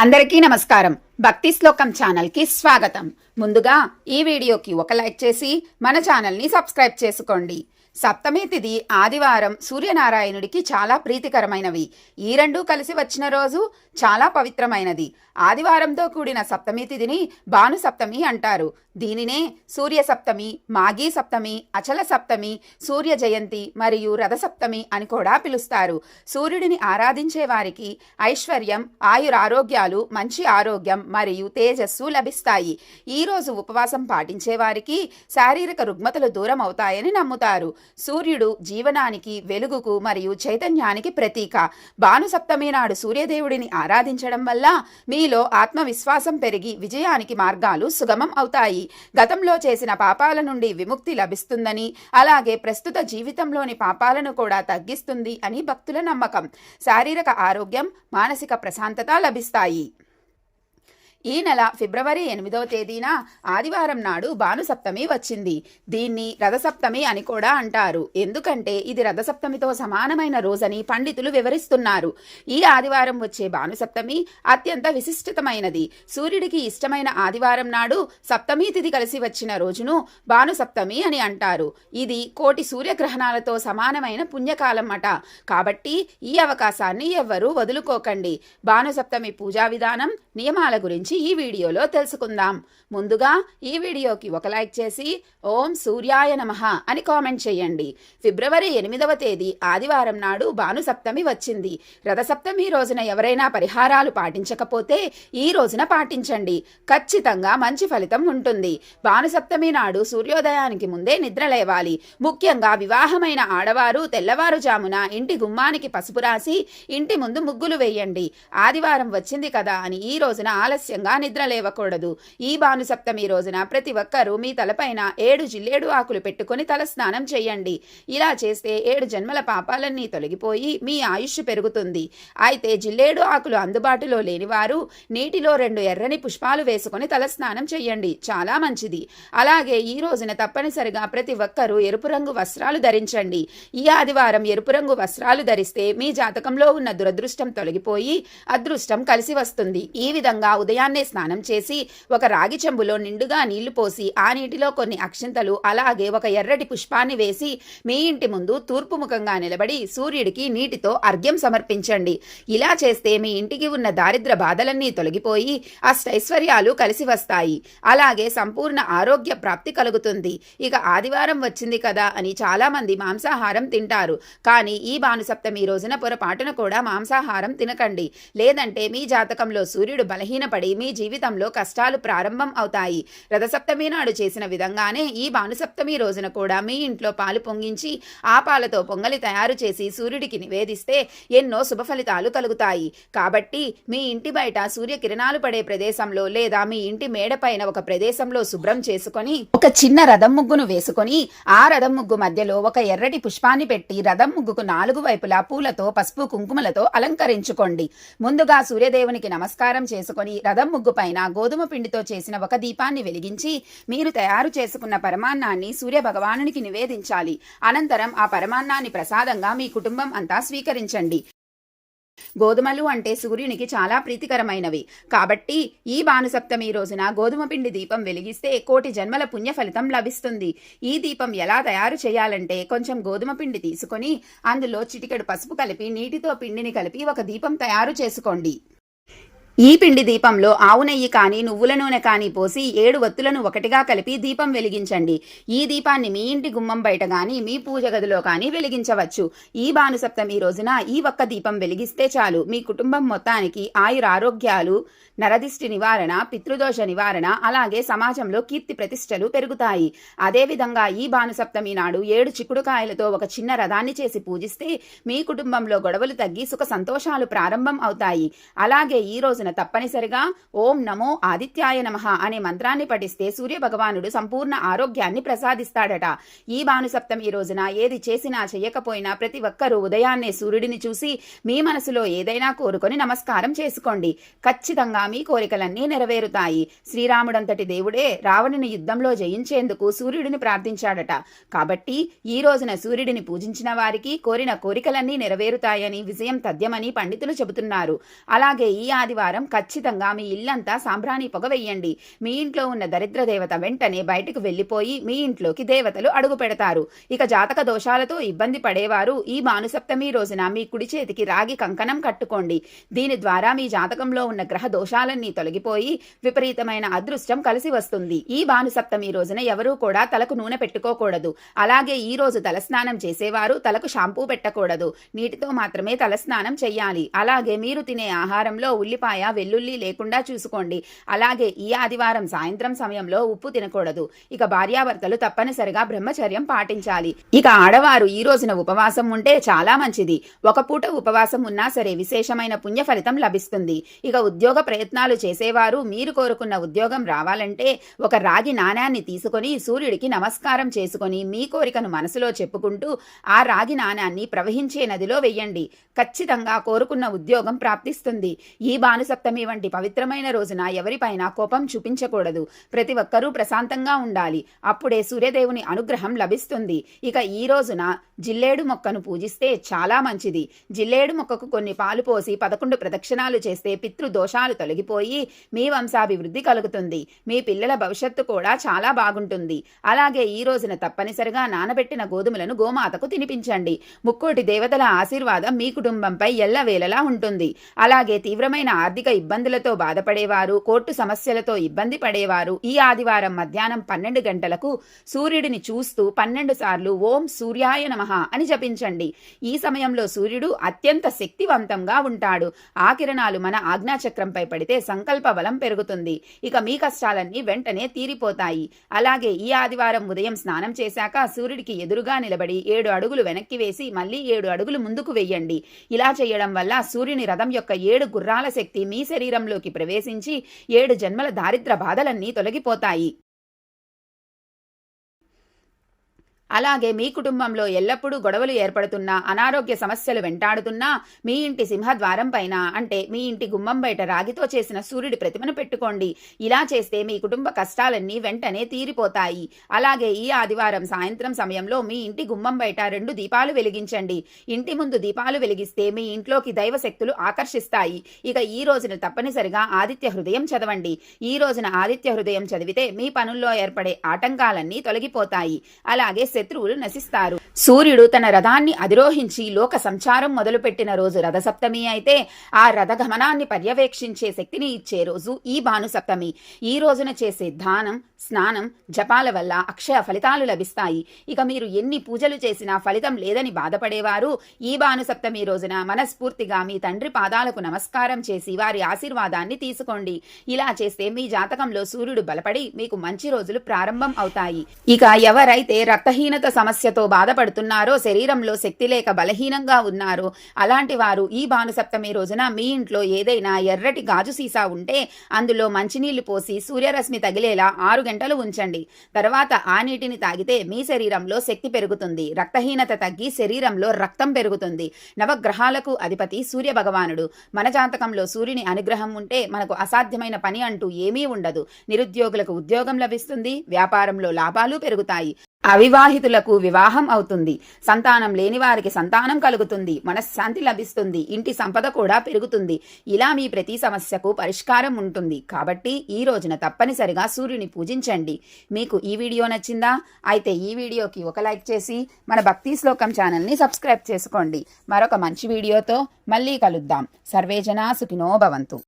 అందరికీ నమస్కారం. భక్తి శ్లోకం ఛానల్కి స్వాగతం. ముందుగా ఈ వీడియోకి ఒక లైక్ చేసి మన ఛానల్ని సబ్స్క్రైబ్ చేసుకోండి. సప్తమి తిథి ఆదివారం సూర్యనారాయణుడికి చాలా ప్రీతికరమైనవి. ఈ రెండు కలిసి వచ్చిన రోజు చాలా పవిత్రమైనది. ఆదివారంతో కూడిన సప్తమి తిథిని భాను సప్తమి అంటారు. దీనినే సూర్య సప్తమి మాఘీ సప్తమి అచల సప్తమి సూర్య జయంతి మరియు రథ సప్తమి అని కూడా పిలుస్తారు. సూర్యుడిని ఆరాధించే వారికి ఐశ్వర్యం ఆయురారోగ్యాలు మంచి ఆరోగ్యం మరియు తేజస్సు లభిస్తాయి. ఈ రోజు ఉపవాసం పాటించే వారికి శారీరక రుగ్మతలు దూరం అవుతాయని నమ్ముతారు. సూర్యుడు జీవనానికి వెలుగుకు మరియు చైతన్యానికి ప్రతీక. భానుసప్తమి నాడు సూర్యదేవుడిని ఆరాధించడం వల్ల మీలో ఆత్మవిశ్వాసం పెరిగి విజయానికి మార్గాలు సుగమం అవుతాయి. గతంలో చేసిన పాపాల నుండి విముక్తి లభిస్తుందని అలాగే ప్రస్తుత జీవితంలోని పాపాలను కూడా తగ్గిస్తుంది అని భక్తుల నమ్మకం. శారీరక ఆరోగ్యం మానసిక ప్రశాంతత లభిస్తాయి. ఈ నెల ఫిబ్రవరి ఎనిమిదవ తేదీన ఆదివారం నాడు భానుసప్తమి వచ్చింది. దీన్ని రథసప్తమి అని కూడా అంటారు. ఎందుకంటే ఇది రథసప్తమితో సమానమైన రోజని పండితులు వివరిస్తున్నారు. ఈ ఆదివారం వచ్చే భానుసప్తమి అత్యంత విశిష్టతమైనది సూర్యుడికి ఇష్టమైన ఆదివారం నాడు సప్తమి తిథి కలిసి వచ్చిన రోజును భానుసప్తమి అని అంటారు. ఇది కోటి సూర్యగ్రహణాలతో సమానమైన పుణ్యకాలం అట. కాబట్టి ఈ అవకాశాన్ని ఎవ్వరూ వదులుకోకండి. భానుసప్తమి పూజా విధానం నియమాల గురించి ఈ వీడియోలో తెలుసుకుందాం. ముందుగా ఈ వీడియోకి ఒక లైక్ చేసి ఓం సూర్యాయ నమః అని కామెంట్ చేయండి. ఫిబ్రవరి ఎనిమిదవ తేదీ ఆదివారం నాడు భానుసప్తమి వచ్చింది. రథసప్తమి రోజున ఎవరైనా పరిహారాలు పాటించకపోతే ఈ రోజున పాటించండి. ఖచ్చితంగా మంచి ఫలితం ఉంటుంది. భానుసప్తమి నాడు సూర్యోదయానికి ముందే నిద్ర లేవాలి. ముఖ్యంగా వివాహమైన ఆడవారు తెల్లవారుజామున ఇంటి గుమ్మానికి పసుపు రాసి ఇంటి ముందు ముగ్గులు వేయండి. ఆదివారం వచ్చింది కదా అని ఈ రోజున ముఖ్యంగా నిద్ర లేవకూడదు. ఈ భానుసప్తమి రోజున ప్రతి ఒక్కరూ మీ తలపైన ఏడు జిల్లేడు ఆకులు పెట్టుకొని తలస్నానం చేయండి. ఇలా చేస్తే ఏడు జన్మల పాపాలన్నీ తొలగిపోయి మీ ఆయుష్ పెరుగుతుంది. అయితే జిల్లేడు ఆకులు అందుబాటులో లేనివారు నీటిలో రెండు ఎర్రని పుష్పాలు వేసుకొని తలస్నానం చేయండి. చాలా మంచిది. అలాగే ఈ రోజున తప్పనిసరిగా ప్రతి ఒక్కరూ ఎరుపు రంగు వస్త్రాలు ధరించండి. ఈ ఆదివారం ఎరుపు రంగు వస్త్రాలు ధరిస్తే మీ జాతకంలో ఉన్న దురదృష్టం తొలగిపోయి అదృష్టం కలిసి వస్తుంది. ఈ విధంగా ఉదయాన్నే స్నానం చేసి ఒక రాగి చెంబులో నిండుగా నీళ్ళు పోసి ఆ నీటిలో కొన్ని అక్షింతలు అలాగే ఒక ఎర్రటి పుష్పాన్ని వేసి మీ ఇంటి ముందు తూర్పు ముఖంగా నిలబడి సూర్యుడికి నీటితో అర్ఘ్యం సమర్పించండి. ఇలా చేస్తే మీ ఇంటికి ఉన్న దారిద్ర బాధలన్నీ తొలగిపోయి అష్టైశ్వర్యాలు కలిసి వస్తాయి. అలాగే సంపూర్ణ ఆరోగ్య ప్రాప్తి కలుగుతుంది. ఇక ఆదివారం వచ్చింది కదా అని చాలా మంది మాంసాహారం తింటారు. కానీ ఈ భానుసప్తమి రోజున పొరపాటున కూడా మాంసాహారం తినకండి. లేదంటే మీ జాతకంలో సూర్యుడు బలహీనపడి మీ జీవితంలో కష్టాలు ప్రారంభం అవుతాయి. రథసప్తమి నాడు చేసిన విధంగానే ఈ భానుసప్తమి రోజున కూడా మీ ఇంట్లో పాలు పొంగించి ఆ పాలతో పొంగలి తయారు చేసి సూర్యుడికి నివేదిస్తే ఎన్నో శుభ ఫలితాలు కలుగుతాయి. కాబట్టి మీ ఇంటి బయట సూర్యకిరణాలు పడే ప్రదేశంలో లేదా మీ ఇంటి మేడ పైన ఒక ప్రదేశంలో శుభ్రం చేసుకొని ఒక చిన్న రథం ముగ్గును వేసుకొని ఆ రథం ముగ్గు మధ్యలో ఒక ఎర్రటి పుష్పాన్ని పెట్టి రథం ముగ్గుకు నాలుగు వైపులా పూలతో పసుపు కుంకుమలతో అలంకరించుకోండి. ముందుగా సూర్యదేవునికి నమస్కారం చేసుకొని రథం ముగ్గు పైన గోధుమ పిండితో చేసిన ఒక దీపాన్ని వెలిగించి మీరు తయారు చేసుకున్న పరమాన్నాన్ని సూర్యభగవానునికి నివేదించాలి. అనంతరం ఆ పరమాన్నాన్ని ప్రసాదంగా మీ కుటుంబం అంతా స్వీకరించండి. గోధుమలు అంటే సూర్యునికి చాలా ప్రీతికరమైనవి. కాబట్టి ఈ భానుసప్తమి రోజున గోధుమ పిండి దీపం వెలిగిస్తే కోటి జన్మల పుణ్య ఫలితం లభిస్తుంది. ఈ దీపం ఎలా తయారు చేయాలంటే కొంచెం గోధుమ పిండి తీసుకొని అందులో చిటికెడు పసుపు కలిపి నీటితో పిండిని కలిపి ఒక దీపం తయారు చేసుకోండి. ఈ పిండి దీపంలో ఆవు నెయ్యి కానీ నువ్వుల నూనె కానీ పోసి ఏడు వత్తులను ఒకటిగా కలిపి దీపం వెలిగించండి. ఈ దీపాన్ని మీ ఇంటి గుమ్మం బయట కానీ మీ పూజ గదిలో కానీ వెలిగించవచ్చు. ఈ భానుసప్తమి రోజున ఈ ఒక్క దీపం వెలిగిస్తే చాలు. మీ కుటుంబం మొత్తానికి ఆయురారోగ్యాలు నరదిష్టి నివారణ పితృదోష నివారణ అలాగే సమాజంలో కీర్తి ప్రతిష్టలు పెరుగుతాయి. అదేవిధంగా ఈ భానుసప్తమి నాడు ఏడు చిక్కుడుకాయలతో ఒక చిన్న రథాన్ని చేసి పూజిస్తే మీ కుటుంబంలో గొడవలు తగ్గి సుఖ సంతోషాలు ప్రారంభం అవుతాయి. అలాగే ఈ రోజున తప్పనిసరిగా ఓం నమో ఆదిత్యాయ నమః అనే మంత్రాన్ని పఠిస్తే సూర్య భగవానుడు సంపూర్ణ ఆరోగ్యాన్ని ప్రసాదిస్తాడట. ఈ భానుసప్తమి రోజున ఏది చేసినా చేయకపోయినా ప్రతి ఒక్కరూ ఉదయాన్నే సూర్యుడిని చూసి మీ మనసులో ఏదైనా కోరుకొని నమస్కారం చేసుకోండి. ఖచ్చితంగా మీ కోరికలన్నీ నెరవేరుతాయి. శ్రీరాముడంతటి దేవుడే రావణుని యుద్ధంలో జయించేందుకు సూర్యుడిని ప్రార్థించాడట. కాబట్టి ఈ రోజున సూర్యుడిని పూజించిన వారికి కోరిన కోరికలన్నీ నెరవేరుతాయని విజయం తథ్యమని పండితులు చెబుతున్నారు. అలాగే ఈ ఆదివారం ఆదివారం ఖచ్చితంగా మీ ఇల్లంతా సాంబ్రాణి పొగ వెయ్యండి మీ ఇంట్లో ఉన్న దరిద్ర దేవత వెంటనే బయటకు వెళ్ళిపోయి మీ ఇంట్లోకి దేవతలు అడుగు పెడతారు. ఇక జాతక దోషాలతో ఇబ్బంది పడేవారు ఈ భానుసప్తమి రోజున మీ కుడి చేతికి రాగి కంకణం కట్టుకోండి. దీని ద్వారా మీ జాతకంలో ఉన్న గ్రహ దోషాలన్నీ తొలగిపోయి విపరీతమైన అదృష్టం కలిసి వస్తుంది. ఈ భానుసప్తమి రోజున ఎవరూ కూడా తలకు నూనె పెట్టుకోకూడదు. అలాగే ఈ రోజు తలస్నానం చేసేవారు తలకు షాంపూ పెట్టకూడదు. నీటితో మాత్రమే తలస్నానం చెయ్యాలి అలాగే మీరు తినే ఆహారంలో ఉల్లిపాయ వెల్లుల్లి లేకుండా చూసుకోండి. అలాగే ఈ ఆదివారం సాయంత్రం సమయంలో ఉప్పు తినకూడదు. ఇక భార్యాభర్తలు తప్పనిసరిగా బ్రహ్మచర్యం పాటించాలి. ఇక ఆడవారు ఈ రోజున ఉపవాసం ఉంటే చాలా మంచిది. ఒక పూట ఉపవాసం ఉన్నా సరే విశేషమైన పుణ్య ఫలితం లభిస్తుంది. ఇక ఉద్యోగ ప్రయత్నాలు చేసేవారు మీరు కోరుకున్న ఉద్యోగం రావాలంటే ఒక రాగి నాణ్యాన్ని తీసుకొని సూర్యుడికి నమస్కారం చేసుకొని మీ కోరికను మనసులో చెప్పుకుంటూ ఆ రాగి నాణ్యాన్ని ప్రవహించే నదిలో వెయ్యండి ఖచ్చితంగా కోరుకున్న ఉద్యోగం ప్రాప్తిస్తుంది. ఈ సప్తమి వంటి పవిత్రమైన రోజున ఎవరిపైన కోపం చూపించకూడదు. ప్రతి ఒక్కరూ ప్రశాంతంగా ఉండాలి. అప్పుడే సూర్యదేవుని అనుగ్రహం లభిస్తుంది. ఇక ఈ రోజున జిల్లేడు మొక్కను పూజిస్తే చాలా మంచిది. జిల్లేడు మొక్కకు కొన్ని పాలు పోసి పదకొండు ప్రదక్షిణాలు చేస్తే పితృ దోషాలు తొలగిపోయి మీ వంశాభివృద్ధి కలుగుతుంది. మీ పిల్లల భవిష్యత్తు కూడా చాలా బాగుంటుంది. అలాగే ఈ రోజున తప్పనిసరిగా నానబెట్టిన గోధుమలను గోమాతకు తినిపించండి. ముక్కోటి దేవతల ఆశీర్వాదం మీ కుటుంబంపై ఎల్లవేళలా ఉంటుంది. అలాగే తీవ్రమైన ఆర్థిక ఇబ్బందులతో బాధపడేవారు కోర్టు సమస్యలతో ఇబ్బంది పడేవారు. ఈ ఆదివారం మధ్యాహ్నం పన్నెండు గంటలకు సూర్యుడిని చూస్తూ పన్నెండు సార్లు ఓం సూర్యాయ నమ అని జపించండి. ఈ సమయంలో సూర్యుడు అత్యంత శక్తివంతంగా ఉంటాడు. ఆ కిరణాలు మన ఆజ్ఞాచక్రంపై పడితే సంకల్ప బలం పెరుగుతుంది. ఇక మీ కష్టాలన్నీ వెంటనే తీరిపోతాయి. అలాగే ఈ ఆదివారం ఉదయం స్నానం చేశాక సూర్యుడికి ఎదురుగా నిలబడి ఏడు అడుగులు వెనక్కి వేసి మళ్ళీ ఏడు అడుగులు ముందుకు వెయ్యండి ఇలా చేయడం వల్ల సూర్యుని రథం యొక్క ఏడు గుర్రాల శక్తి మీ శరీరంలోకి ప్రవేశించి ఏడు జన్మల దారిద్ర బాధలన్నీ తొలగిపోతాయి. అలాగే మీ కుటుంబంలో ఎల్లప్పుడూ గొడవలు ఏర్పడుతున్నా అనారోగ్య సమస్యలు వెంటాడుతున్నా మీ ఇంటి సింహద్వారం పైన అంటే మీ ఇంటి గుమ్మం బయట రాగితో చేసిన సూర్యుడి ప్రతిమను పెట్టుకోండి. ఇలా చేస్తే మీ కుటుంబ కష్టాలన్నీ వెంటనే తీరిపోతాయి. అలాగే ఈ ఆదివారం సాయంత్రం సమయంలో మీ ఇంటి గుమ్మం బయట రెండు దీపాలు వెలిగించండి. ఇంటి ముందు దీపాలు వెలిగిస్తే మీ ఇంట్లోకి దైవ శక్తులు ఆకర్షిస్తాయి. ఇక ఈ రోజున తప్పనిసరిగా ఆదిత్య హృదయం చదవండి. ఈ రోజున ఆదిత్య హృదయం చదివితే మీ పనుల్లో ఏర్పడే ఆటంకాలన్నీ తొలగిపోతాయి. అలాగే శత్రువులు నశిస్తారు. సూర్యుడు తన రథాన్ని అధిరోహించి లోక సంచారం మొదలుపెట్టిన రోజు రథసప్తమి అయితే ఆ రథ గమనాన్ని పర్యవేక్షించే శక్తిని ఇచ్చే రోజు ఈ భానుసప్తమి. ఈ రోజున చేసే దానం స్నానం జపాల వల్ల అక్షయ ఫలితాలు లభిస్తాయి. ఇక మీరు ఎన్ని పూజలు చేసినా ఫలితం లేదని బాధపడేవారు ఈ భానుసప్తమి రోజున మనస్ఫూర్తిగా మీ తండ్రి పాదాలకు నమస్కారం చేసి వారి ఆశీర్వాదాన్ని తీసుకోండి. ఇలా చేస్తే మీ జాతకంలో సూర్యుడు బలపడి మీకు మంచి రోజులు ప్రారంభం అవుతాయి. ఇక ఎవరైతే రక్తహీనత సమస్యతో బాధపడుతున్నారో శరీరంలో శక్తి లేక బలహీనంగా ఉన్నారో అలాంటి వారు ఈ భానుసప్తమి రోజున మీ ఇంట్లో ఏదైనా ఎర్రటి గాజు సీసా ఉంటే అందులో మంచినీళ్ళు పోసి సూర్యరశ్మి తగిలేలా ఆరు గంటలు ఉంచండి. తర్వాత ఆ నీటిని తాగితే మీ శరీరంలో శక్తి పెరుగుతుంది. రక్తహీనత తగ్గి శరీరంలో రక్తం పెరుగుతుంది. నవగ్రహాలకు అధిపతి సూర్య భగవానుడు మన జాతకంలో సూర్యుని అనుగ్రహం ఉంటే మనకు అసాధ్యమైన పని అంటూ ఏమీ ఉండదు. నిరుద్యోగులకు ఉద్యోగం లభిస్తుంది. వ్యాపారంలో లాభాలు పెరుగుతాయి. అవివాహితులకు వివాహం అవుతుంది. సంతానం లేని వారికి సంతానం కలుగుతుంది. మనశ్శాంతి లభిస్తుంది. ఇంటి సంపద కూడా పెరుగుతుంది. ఇలా మీ ప్రతి సమస్యకు పరిష్కారం ఉంటుంది. కాబట్టి ఈ రోజున తప్పనిసరిగా సూర్యుని పూజించండి. మీకు ఈ వీడియో నచ్చిందా? అయితే ఈ వీడియోకి ఒక లైక్ చేసి మన భక్తి శ్లోకం ఛానల్ని సబ్స్క్రైబ్ చేసుకోండి. మరొక మంచి వీడియోతో మళ్ళీ కలుద్దాం. సర్వేజనా సుఖినో భవంతు.